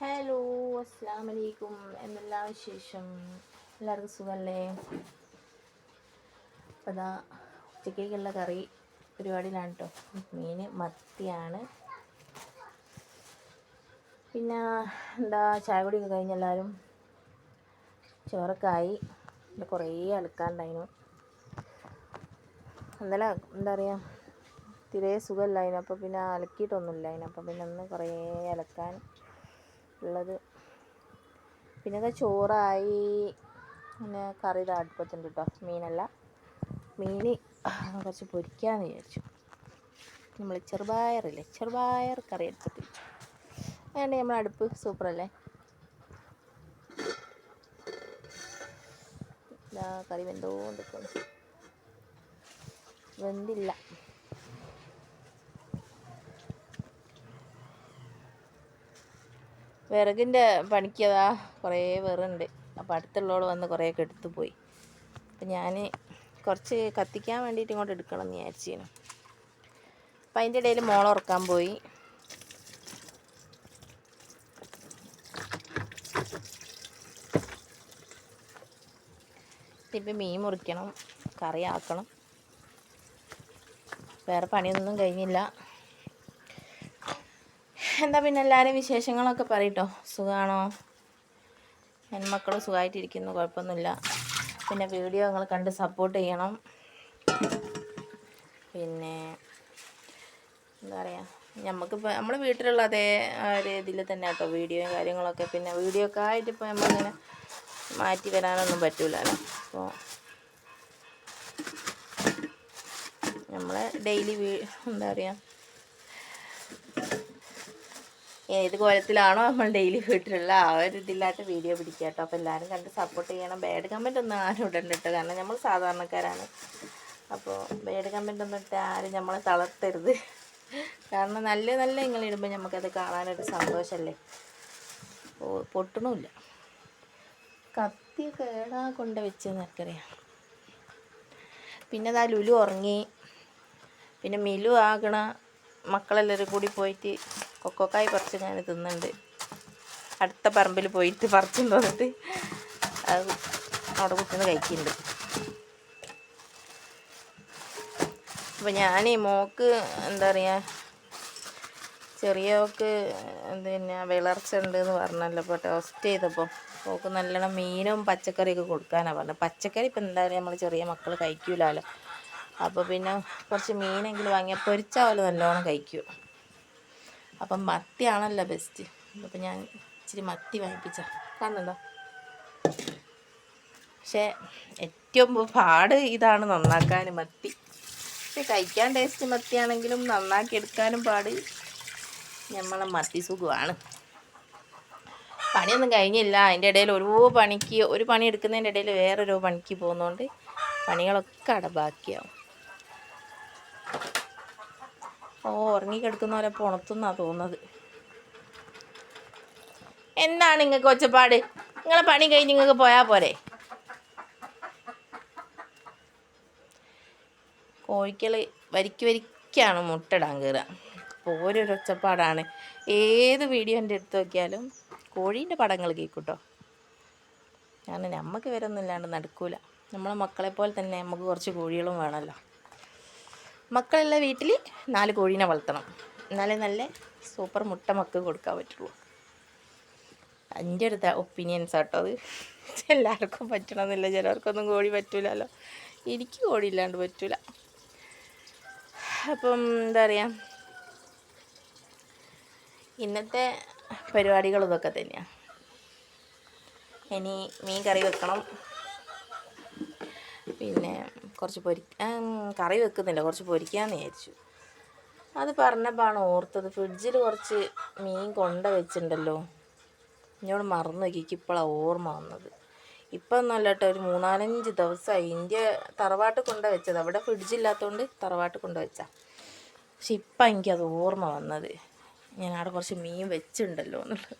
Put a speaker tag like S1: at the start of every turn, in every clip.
S1: Hello അസ്സാം വലൈക്കും എന്തെല്ലാം വിശേഷം? എല്ലാവർക്കും സുഖമല്ലേ അപ്പോൾ അതാ ഉച്ചക്കേക്കുള്ള കറി പരിപാടിയിലാണ് കേട്ടോ മീൻ മത്തിയാണ്. പിന്നെ എന്താ ചായ കുടിയൊക്കെ കഴിഞ്ഞ് എല്ലാവരും? ചോറൊക്കെ ആയി പിന്നെ കുറേ അലക്കാണ്ടായിരുന്നു ഇന്നലെ എന്താ പറയുക തീരെ സുഖമില്ലായിരുന്നു അപ്പോൾ പിന്നെ അലക്കിയിട്ടൊന്നുമില്ല അതിനപ്പം പിന്നെ ഒന്ന് കുറേ അലക്കാൻ ഉള്ളത്. പിന്നെ അത് ചോറായി പിന്നെ കറി അടുപ്പത്തുണ്ട് കേട്ടോ മീനല്ല. മീൻ കുറച്ച് പൊരിക്കാമെന്ന് വിചാരിച്ചു. നമ്മൾ ചെറുപയറില്ലേ ചെറുപയർ കറി അടുപ്പത്ത് വെച്ചു. അതുകൊണ്ട് നമ്മൾ അടുപ്പ് സൂപ്പറല്ലേ? കറി വെന്തോണ്ടിരിക്കുന്നു വെന്തില്ല. വിറകിന്റെ പണിക്കതാ കുറേ വിറകുണ്ട് അപ്പോൾ അടുത്തുള്ളവൾ വന്ന് കുറേയൊക്കെ എടുത്തു പോയി. അപ്പം ഞാൻ കുറച്ച് കത്തിക്കാൻ വേണ്ടിയിട്ട് ഇങ്ങോട്ട് എടുക്കണം എന്ന് വിചാരിച്ചിരുന്നു അപ്പം അതിന്റെ ഇടയിൽ മോളുറക്കാൻ പോയി. ഇപ്പം മീൻ മുറിക്കണം കറി ആക്കണം. വേറെ പണിയൊന്നും കഴിഞ്ഞില്ല. എന്താ പിന്നെ എല്ലാവരും വിശേഷങ്ങളൊക്കെ പറയട്ടോ? സുഖമാണോ മക്കൾ സുഖമായിട്ടിരിക്കുന്നു കുഴപ്പമൊന്നുമില്ല. പിന്നെ വീഡിയോ നിങ്ങൾ കണ്ട് സപ്പോർട്ട് ചെയ്യണം. പിന്നെ എന്താ പറയുക നമുക്കിപ്പോൾ നമ്മുടെ വീട്ടിലുള്ള അതേ ഒരു ഇതിൽ തന്നെ കേട്ടോ വീഡിയോയും കാര്യങ്ങളൊക്കെ. പിന്നെ വീഡിയോ ഒക്കെ ആയിട്ട് ഇപ്പോൾ നമ്മളിങ്ങനെ മാറ്റി വരാനൊന്നും പറ്റൂലല്ലോ. അപ്പോൾ നമ്മളെ ഡെയിലി എന്താ പറയുക ഏത് കോലത്തിലാണോ നമ്മൾ ഡെയിലി വീട്ടിലുള്ള ആ ഒരു ഇതിലായിട്ട് വീഡിയോ പിടിക്കുക കേട്ടോ. അപ്പോൾ എല്ലാവരും കണ്ട് സപ്പോർട്ട് ചെയ്യണം. ബാഡ് കമന്റ് ഒന്നും ആരും ഇടണ്ട കാരണം നമ്മൾ സാധാരണക്കാരാണ്. അപ്പോൾ ബാഡ് കമന്റ് ഒന്നും ഇട്ട് ആരും നമ്മളെ തളർത്തരുത്. കാരണം നല്ല നല്ല നിങ്ങൾ ഇടുമ്പോൾ നമുക്കത് കാണാനൊരു സന്തോഷമല്ലേ പൊട്ടണമില്ല കത്തി കേടാ കൊണ്ട് വെച്ചെന്ന് എനിക്കറിയാം പിന്നെ അതാ ലുലു ഉറങ്ങി. പിന്നെ മിലു ആകണ. മക്കളെല്ലാവരും കൂടി പോയിട്ട് കൊക്കോക്കായി പറിച്ച് ഞാൻ തിന്നുന്നുണ്ട്. അടുത്ത പറമ്പിൽ പോയിട്ട് പറിച്ചും തോന്നിട്ട് അത് അവിടെ കുത്തുന്ന കഴിക്കുന്നുണ്ട്. അപ്പോൾ ഞാൻ ഈ മോക്ക് എന്താ പറയുക ചെറിയവക്ക് പിന്നെ വിളർച്ച ഉണ്ട് എന്ന് പറഞ്ഞല്ലോ ഇപ്പോൾ ടോസ്റ്റ് ചെയ്തപ്പോൾ മോക്ക് നല്ലോണം മീനും പച്ചക്കറിയൊക്കെ കൊടുക്കാനാണ് പറഞ്ഞത്. പച്ചക്കറി ഇപ്പം എന്തായാലും നമ്മൾ ചെറിയ മക്കൾ കഴിക്കൂലല്ലോ അപ്പോൾ പിന്നെ കുറച്ച് മീനെങ്കിലും വാങ്ങിയാൽ പൊരിച്ചാൽ പോലെ നല്ലോണം കഴിക്കൂ. അപ്പം മത്തിയാണല്ലോ ബെസ്റ്റ് അപ്പം ഞാൻ ഇച്ചിരി മത്തി വാങ്ങിപ്പിച്ച. കാണുന്നുണ്ടോ? പക്ഷേ ഏറ്റവും പാട് ഇതാണ് നന്നാക്കാൻ മത്തി. പക്ഷെ കഴിക്കാൻ ടേസ്റ്റ് മത്തിയാണെങ്കിലും നന്നാക്കി എടുക്കാനും പാട്. നമ്മളെ മത്തി സുഖമാണ്. പണിയൊന്നും കഴിഞ്ഞില്ല. അതിന്റെ ഇടയിൽ ഓരോ പണിക്ക് ഒരു പണി എടുക്കുന്നതിന്റെ ഇടയിൽ വേറൊരു പണിക്ക് പോകുന്നതുകൊണ്ട് പണികളൊക്കെ അടബാക്കിയാവും. ഓ ഉറങ്ങിക്കിടക്കുന്ന പോലെ പുണത്തുന്നാ തോന്നുന്നത്. എന്താണ് നിങ്ങൾക്ക് ഒച്ചപ്പാട്? നിങ്ങളെ പണി കഴിഞ്ഞ് നിങ്ങൾക്ക് പോയാൽ പോരെ? കോഴിക്കൾ വരിക്ക് വരിക്കാണ് മുട്ടയിടാൻ കയറുക അപ്പോൾ ഓരോരോ ഒച്ചപ്പാടാണ്. ഏത് വീഡിയോ എന്റെ എടുത്ത് നോക്കിയാലും കോഴീന്റെ പടങ്ങൾ കേൾക്കൂട്ടോ. കാരണം നമുക്ക് വരൊന്നും ഇല്ലാണ്ട് നടക്കൂല. നമ്മളെ മക്കളെ പോലെ തന്നെ നമുക്ക് കുറച്ച് കോഴികളും വേണമല്ലോ മക്കളുള്ള വീട്ടിൽ നാല് കോഴീനെ വളർത്തണം. എന്നാലേ നല്ല സൂപ്പർ മുട്ട മക്ക് കൊടുക്കാൻ പറ്റുള്ളൂ. എന്റെ അടുത്ത ഒപ്പീനിയൻസ് ആട്ടോ അത്. എല്ലാവർക്കും പറ്റണമെന്നില്ല. ചിലവർക്കൊന്നും കോഴി പറ്റൂലല്ലോ. എനിക്ക് കോഴി ഇല്ലാണ്ട് പറ്റൂല. അപ്പം എന്താ പറയുക ഇന്നത്തെ പരിപാടികൾ ഇതൊക്കെ തന്നെയാണ് ഇനി മീൻ കറി വെക്കണം. പിന്നെ കുറച്ച് പൊരിക്കാൻ കറി വെക്കുന്നില്ല. കുറച്ച് പൊരിക്കാമെന്ന് വിചാരിച്ചു. അത് പറഞ്ഞപ്പോഴാണ് ഓർത്തത്. ഫ്രിഡ്ജിൽ കുറച്ച് മീൻ കൊണ്ട വെച്ചിട്ടുണ്ടല്ലോ. എന്നോട് മറന്നു നോക്കിക്ക് ഇപ്പോഴാണ് ഓർമ്മ വന്നത്. ഇപ്പം നല്ല കേട്ടോ ഒരു മൂന്നാലഞ്ച് ദിവസമായി. ഇന്ത്യ തറവാട്ട് കൊണ്ട വെച്ചത്. അവിടെ ഫ്രിഡ്ജില്ലാത്തതുകൊണ്ട് തറവാട്ട് കൊണ്ട വെച്ചാ. പക്ഷെ ഇപ്പം എനിക്കത് ഓർമ്മ വന്നത്. ഞാൻ അവിടെ കുറച്ച് മീൻ വെച്ചിട്ടുണ്ടല്ലോ എന്നുള്ളത്.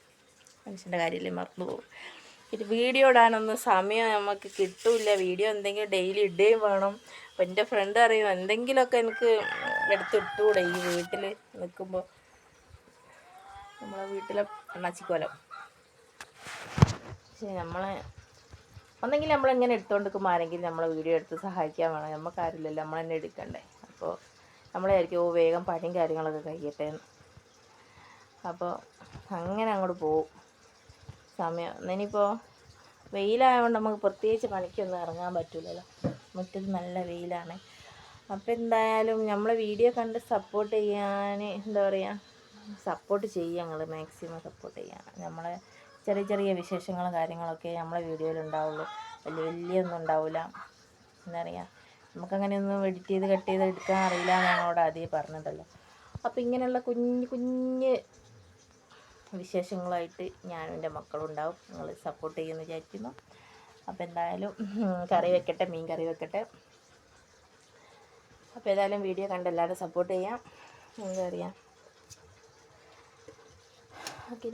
S1: മനുഷ്യന്റെ കാര്യമല്ലേ മറന്നു പോകും. പിന്നെ വീഡിയോ ഇടാനൊന്നും സമയം നമുക്ക് കിട്ടില്ല. വീഡിയോ എന്തെങ്കിലും ഡെയിലി ഇടുകയും വേണം. അപ്പം എന്റെ ഫ്രണ്ട് അറിയും എന്തെങ്കിലുമൊക്കെ എനിക്ക് എടുത്തിട്ടൂടെ ഈ വീട്ടിൽ നിൽക്കുമ്പോൾ നമ്മളെ വീട്ടിലെ അണ്ണാച്ചിക്കോലം. പക്ഷേ നമ്മളെ ഒന്നെങ്കിൽ നമ്മളിങ്ങനെ എടുത്തുകൊണ്ടിരിക്കുമ്പോൾ ആരെങ്കിലും നമ്മളെ വീഡിയോ എടുത്ത് സഹായിക്കാൻ വേണം. നമുക്കാരില്ലല്ലോ നമ്മൾ തന്നെ എടുക്കണ്ടേ. അപ്പോൾ നമ്മളായിരിക്കും ഓ വേഗം പണിയും കാര്യങ്ങളൊക്കെ കഴിയട്ടെ അപ്പോൾ അങ്ങനെ അങ്ങോട്ട് പോവും. സമയം. ഇനിയിപ്പോൾ വെയിലായതുകൊണ്ട് നമുക്ക് പ്രത്യേകിച്ച് പണിക്കൊന്നും ഇറങ്ങാൻ പറ്റില്ലല്ലോ മുറ്റത്ത് നല്ല വെയിലാണ്. അപ്പോൾ എന്തായാലും നമ്മളെ വീഡിയോ കണ്ട് സപ്പോർട്ട് ചെയ്യാൻ എന്താ പറയുക സപ്പോർട്ട് ചെയ്യുക ഞങ്ങൾ മാക്സിമം സപ്പോർട്ട് ചെയ്യുക നമ്മളെ ചെറിയ ചെറിയ വിശേഷങ്ങളും കാര്യങ്ങളൊക്കെ നമ്മളെ വീഡിയോയിൽ ഉണ്ടാവുള്ളൂ. വലിയ വലിയൊന്നും ഉണ്ടാവില്ല എന്താ പറയുക നമുക്കങ്ങനെയൊന്നും എഡിറ്റ് ചെയ്ത് കട്ട് ചെയ്ത് എടുക്കാൻ അറിയില്ല എന്ന് ഞങ്ങളോട് ആദ്യമേ പറഞ്ഞതല്ലോ. അപ്പോൾ ഇങ്ങനെയുള്ള കുഞ്ഞ് കുഞ്ഞ് വിശേഷങ്ങളായിട്ട് ഞാനും എന്റെ മക്കളും ഉണ്ടാവും നിങ്ങൾ സപ്പോർട്ട് ചെയ്യുമെന്ന് വിചാരിക്കുന്നു. അപ്പോൾ എന്തായാലും കറി വെക്കട്ടെ മീൻ കറി വെക്കട്ടെ. അപ്പോൾ ഏതായാലും വീഡിയോ കണ്ട് എല്ലാവരും സപ്പോർട്ട് ചെയ്യാം. എന്താ പറയുക ഓക്കെ